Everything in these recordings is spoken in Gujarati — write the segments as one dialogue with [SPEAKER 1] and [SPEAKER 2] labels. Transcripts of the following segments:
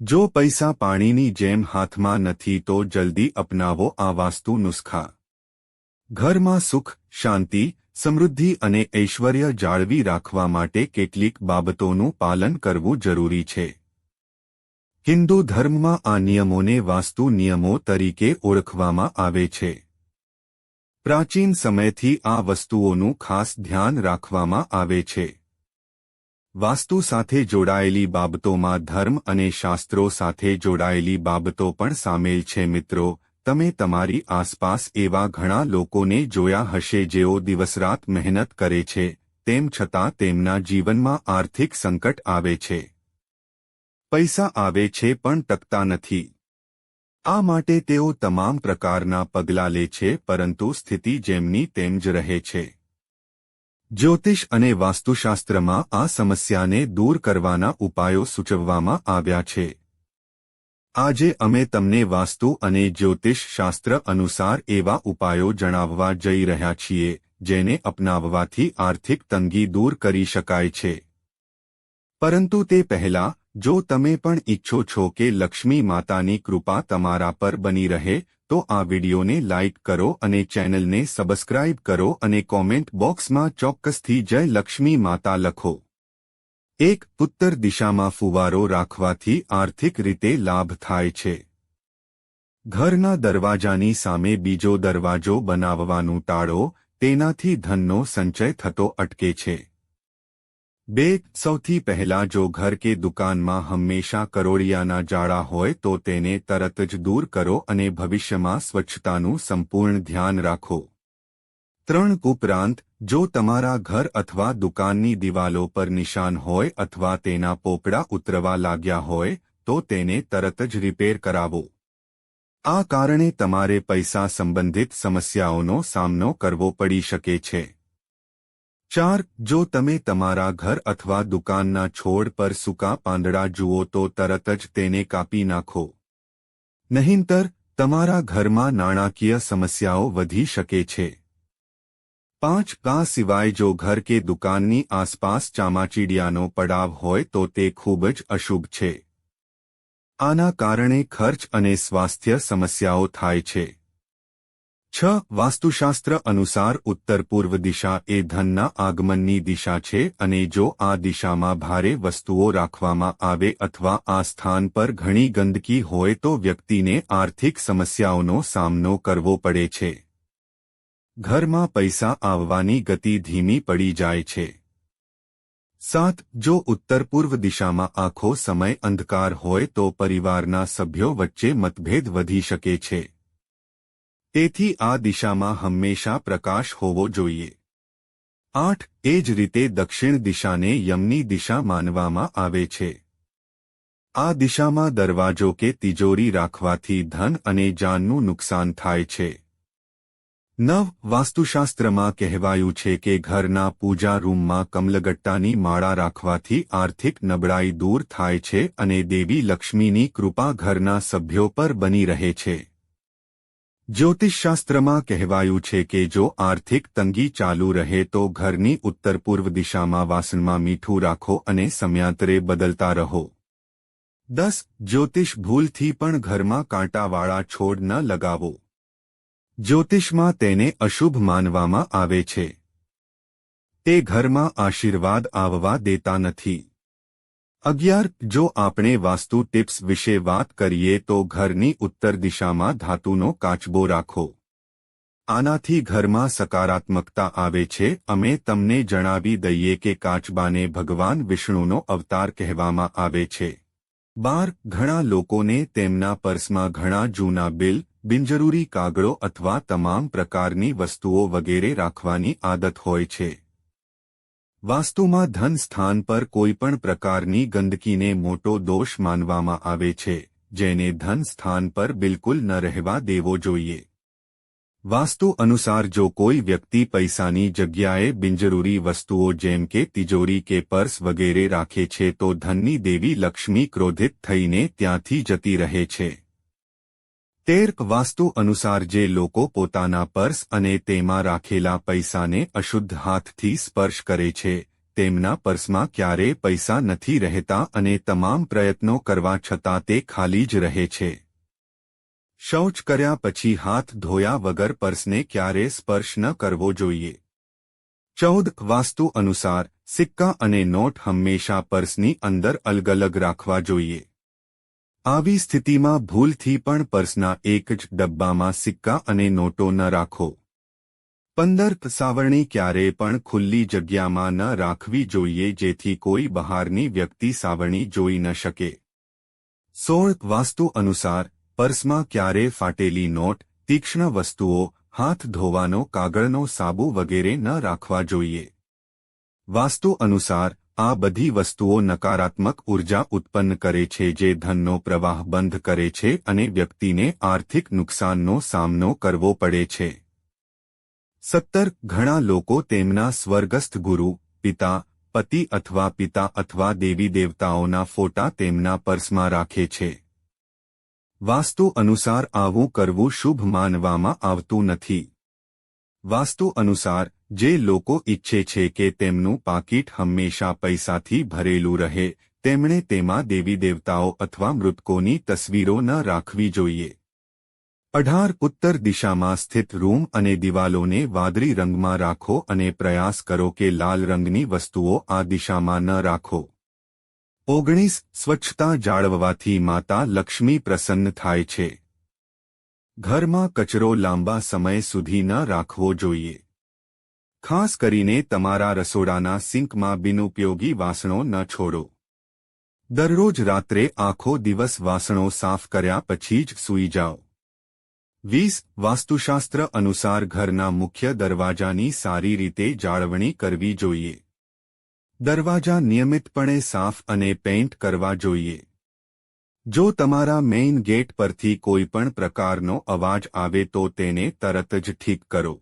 [SPEAKER 1] જો પૈસા પાણીની જેમ હાથમાં નથી તો જલ્દી અપનાવો આ વાસ્તુ નુસ્ખા. ઘરમાં સુખ, શાંતિ, સમૃદ્ધિ અને ઐશ્વર્ય જાળવી રાખવા માટે કેટલીક બાબતોનું પાલન કરવું જરૂરી છે. હિન્દુ ધર્મમાં આ નિયમોને વાસ્તુ નિયમો તરીકે ઓળખવામાં આવે છે. પ્રાચીન સમયથી આ વસ્તુઓનું ખાસ ધ્યાન રાખવામાં આવે છે. વાસ્તુ સાથે જોડાયેલી બાબતોમાં ધર્મ અને શાસ્ત્રો સાથે જોડાયેલી બાબતો પણ સામેલ છે મિત્રો. તમે તમારી આસપાસ એવા ઘણા લોકોને જોયા હશે જેઓ દિવસરાત મહેનત કરે છે, તેમ છતાં તેમના જીવનમાં આર્થિક સંકટ આવે છે. પૈસા આવે છે પણ ટકતા નથી. આ માટે તેઓ તમામ પ્રકારના પગલાં લે છે, પરંતુ સ્થિતિ જેમની તેમ જ રહે છે. જ્યોતિષ અને વાસ્તુશાસ્ત્રમાં આ સમસ્યાને દૂર કરવાના ઉપાયો સૂચવવામાં આવ્યા છે. આજે અમે તમને વાસ્તુ અને જ્યોતિષ શાસ્ત્ર અનુસાર એવા ઉપાયો જણાવવા જઈ રહ્યા છીએ, જેને અપનાવવાથી આર્થિક તંગી દૂર કરી શકાય છે. પરંતુ તે પહેલા, જો તમે પણ ઈચ્છો છો કે લક્ષ્મી માતાની કૃપા તમારા પર બની રહે તો આ વિડિયોને લાઇક કરો અને ચેનલને સબસ્ક્રાઇબ કરો અને કોમેન્ટ બોક્સમાં ચોક્કસથી જય લક્ષ્મી માતા લખો. એક ઉત્તર દિશામાં ફુવારો રાખવાથી આર્થિક રીતે લાભ થાય છે. ઘરના દરવાજાની સામે બીજો દરવાજો બનાવવાનું ટાળો, તેનાથી ધનનો સંચય થતો અટકે છે. બે, સૌથી પહેલા જો ઘર કે દુકાનમાં હંમેશા કરોળિયાના જાળા હોય તો તેને તરત જ દૂર કરો અને ભવિષ્યમાં સ્વચ્છતાનું સંપૂર્ણ ધ્યાન રાખો. ત્રણ, ઉપરાંત, જો તમારા ઘર અથવા દુકાનની દિવાલો પર નિશાન હોય અથવા તેના પોપડા ઉતરવા લાગ્યા હોય, તો તેને તરત જ રિપેર કરાવો. આ કારણે તમારે પૈસા સંબંધિત સમસ્યાઓનો સામનો કરવો પડી શકે છે. ચાર, જો તમે તમારા ઘર અથવા દુકાનના છોડ પર સૂકા પાંદડા જુઓ તો તરત જ તેને કાપી નાખો. નહીંતર, તમારા ઘરમાં નાણાકીય સમસ્યાઓ વધી શકે છે. પાંચ, કા સિવાય જો ઘર કે દુકાનની આસપાસ ચામાચીડિયાનો પડાવ હોય તો તે ખૂબ જ અશુભ છે. આના કારણે ખર્ચ અને સ્વાસ્થ્ય સમસ્યાઓ થાય છે. છ, વાસ્તુશાસ્ત્ર અનુસાર ઉત્તર પૂર્વ દિશા એ ધનના આગમનની દિશા છે અને જો આ દિશામાં ભારે વસ્તુઓ રાખવામાં આવે અથવા આ સ્થાન પર ઘણી ગંદકી હોય તો વ્યક્તિને આર્થિક સમસ્યાઓનો સામનો કરવો પડે છે. ઘરમાં પૈસા આવવાની ગતિ ધીમી પડી જાય છે. સાત, જો ઉત્તર પૂર્વ દિશામાં આખો સમય અંધકાર હોય તો પરિવારના સભ્યો વચ્ચે મતભેદ વધી શકે છે. તેથી આ દિશામાં હંમેશા પ્રકાશ હોવો જોઈએ. આઠ, એ જ રીતે દક્ષિણ દિશાને યમની દિશા માનવામાં આવે છે. આ દિશામાં દરવાજો કે તિજોરી રાખવાથી ધન અને જાનનું નુકસાન થાય છે. નવ, વાસ્તુશાસ્ત્રમાં કહેવાયું છે કે ઘરના પૂજા રૂમમાં કમલગટ્ટાની માળા રાખવાથી આર્થિક નબળાઈ દૂર થાય છે અને દેવી લક્ષ્મીની કૃપા ઘરના સભ્યો પર બની રહે છે. જ્યોતિષશાસ્ત્રમાં કહેવાયું છે કે જો આર્થિક તંગી ચાલુ રહે તો ઘરની ઉત્તર પૂર્વ દિશામાં વાસણમાં મીઠું રાખો અને સમયાંતરે બદલતા રહો. દસ, જ્યોતિષ ભૂલથી પણ ઘરમાં કાંટાવાળા છોડ ન લગાવો. જ્યોતિષમાં તેને અશુભ માનવામાં આવે છે. તે ઘરમાં આશીર્વાદ આવવા દેતા નથી. અગિયાર, જો આપણે વાસ્તુ ટિપ્સ વિશે વાત કરીએ તો ઘરની ઉત્તર દિશામાં ધાતુનો કાચબો રાખો. આનાથી ઘરમાં સકારાત્મકતા આવે છે. અમે તમને જણાવી દઈએ કે કાચબાને ભગવાન વિષ્ણુનો અવતાર કહેવામાં આવે છે. બાર, ઘણા લોકોને તેમના પર્સમાં ઘણા જૂના બિલ, બિનજરૂરી કાગળો અથવા તમામ પ્રકારની વસ્તુઓ વગેરે રાખવાની આદત હોય છે. વાસ્તુમાં ધન સ્થાન પર કોઈપણ પ્રકારની ગંદકીને મોટો દોષ માનવામાં આવે છે, જેને ધન સ્થાન પર બિલકુલ ન રહેવા દેવો જોઈએ. વાસ્તુ અનુસાર જો કોઈ વ્યક્તિ પૈસાની જગ્યાએ બિનજરૂરી વસ્તુઓ જેમ કે તિજોરી કે પર્સ વગેરે રાખે છે તો ધનની દેવી લક્ષ્મી ક્રોધિત થઈને ત્યાંથી જતી રહે છે. તેર વાસ્તુ અનુસાર જે લોકો પોતાના પર્સ અને તેમાં રાખેલા પૈસાને અશુદ્ધ હાથથી સ્પર્શ કરે છે, તેમના પર્સમાં ક્યારેય પૈસા નથી રહેતા અને તમામ પ્રયત્નો કરવા છતાં તે ખાલી જ રહે છે. શૌચ કર્યા પછી હાથ ધોયા વગર પર્સને ક્યારે સ્પર્શ ન કરવો જોઈએ. ચૌદ વાસ્તુ અનુસાર સિક્કા અને નોટ હંમેશા પર્સની અંદર અલગ અલગ રાખવા જોઈએ. આવી સ્થિતિમાં ભૂલથી પણ પર્સના એક જ ડબ્બામાં સિક્કા અને નોટો ન રાખો. પંદર સાવરણી ક્યારેય પણ ખુલ્લી જગ્યામાં ન રાખવી જોઈએ જેથી કોઈ બહારની વ્યક્તિ સાવરણી જોઈ ન શકે. સોળ વાસ્તુ અનુસાર, પર્સમાં ક્યારે ફાટેલી નોટ, તીક્ષ્ણ વસ્તુઓ, હાથ ધોવાનો કાગળનો સાબુ વગેરે ન રાખવા જોઈએ. વાસ્તુ અનુસાર આ બધી વસ્તુઓ નકારાત્મક ઊર્જા ઉત્પન્ન કરે છે જે ધનનો પ્રવાહ બંધ કરે છે અને વ્યક્તિને આર્થિક નુકસાનનો સામનો કરવો પડે છે. સત્તર. ઘણા લોકો તેમના સ્વર્ગસ્થ ગુરુ, પિતા, પતિ અથવા પિતા અથવા દેવી દેવતાઓના ફોટા તેમના પર્સમાં રાખે છે. વાસ્તુ અનુસાર આવું કરવું શુભ માનવામાં આવતું નથી. વાસ્તુ અનુસાર જે લોકો ઈચ્છે છે કે તેમનું પાકીટ હંમેશા પૈસાથી ભરેલું રહે, તેમણે તેમાં દેવી દેવતાઓ અથવા મૃતકોની તસવીરો ન રાખવી જોઈએ. અઢાર ઉત્તર દિશામાં સ્થિત રૂમ અને દિવાલોને વાદળી રંગમાં રાખો અને પ્રયાસ કરો કે લાલ રંગની વસ્તુઓ આ દિશામાં ન રાખો. ઓગણીસ, સ્વચ્છતા જાળવવાથી માતા લક્ષ્મી પ્રસન્ન થાય છે. ઘરમાં કચરો લાંબા સમય સુધી ન રાખવો જોઈએ. ખાસ કરીને તમારા રસોડાના સિંકમાં બિનઉપયોગી વાસણો ન છોડો. દરરોજ રાત્રે આખો દિવસ વાસણો સાફ કર્યા પછી જ સૂઈ જાઓ. વીસ, વાસ્તુશાસ્ત્ર અનુસાર ઘરના મુખ્ય દરવાજાની સારી રીતે જાળવણી કરવી જોઈએ. દરવાજા નિયમિતપણે સાફ અને પેઇન્ટ કરવા જોઈએ. જો તમારા મેઇન ગેટ પરથી કોઈ પણ પ્રકારનો અવાજ આવે તો તેને તરત જ ઠીક કરો.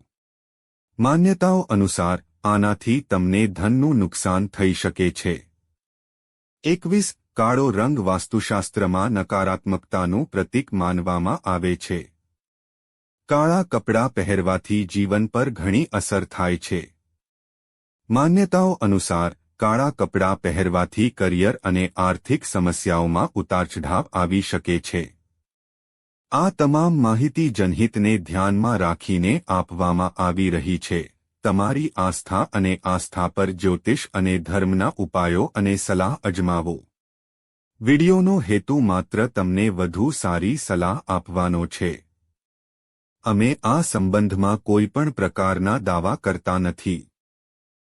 [SPEAKER 1] માન્યતાઓ અનુસાર, આનાથી તમને ધનનું નુકસાન થઈ શકે છે. એકવીસ, કાળો રંગ વાસ્તુશાસ્ત્રમાં નકારાત્મકતાનું પ્રતીક માનવામાં આવે છે. કાળા કપડાં પહેરવાથી જીવન પર ઘણી અસર થાય છે. માન્યતાઓ અનુસાર, કાળા કપડાં પહેરવાથી કરિયર અને આર્થિક સમસ્યાઓમાં ઉતારચઢાવ આવી શકે છે. આ તમામ માહિતી જનહિતને ધ્યાનમાં રાખીને આપવામાં આવી રહી છે. તમારી આસ્થા અને આસ્થા પર જ્યોતિષ અને ધર્મના ઉપાયો અને સલાહ અજમાવો. વિડિયોનો હેતુ માત્ર તમને વધુ સારી સલાહ આપવાનો છે. અમે આ સંબંધમાં કોઈપણ પ્રકારના દાવા કરતા નથી.